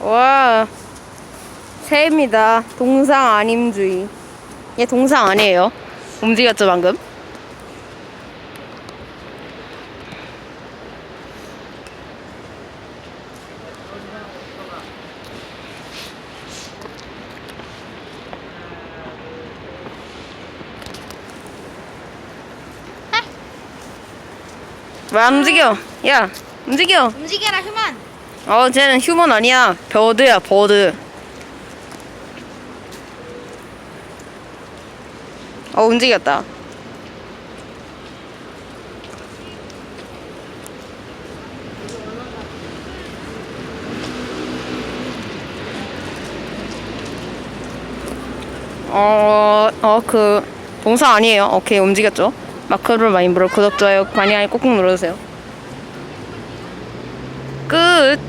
와 새입니다. 동상 아님주의. 얘 동상 아니에요. 움직였죠 방금? 왜 안 움직여? 야 움직여. 움직여라 휴먼. 어, 쟤는 휴먼 아니야. 버드야, 버드. 어, 움직였다. 어, 어, 그, 봉사 아니에요. 오케이, 움직였죠. 마크를 많이 물어 구독, 좋아요 많이 많이 꾹꾹 눌러주세요. 끝!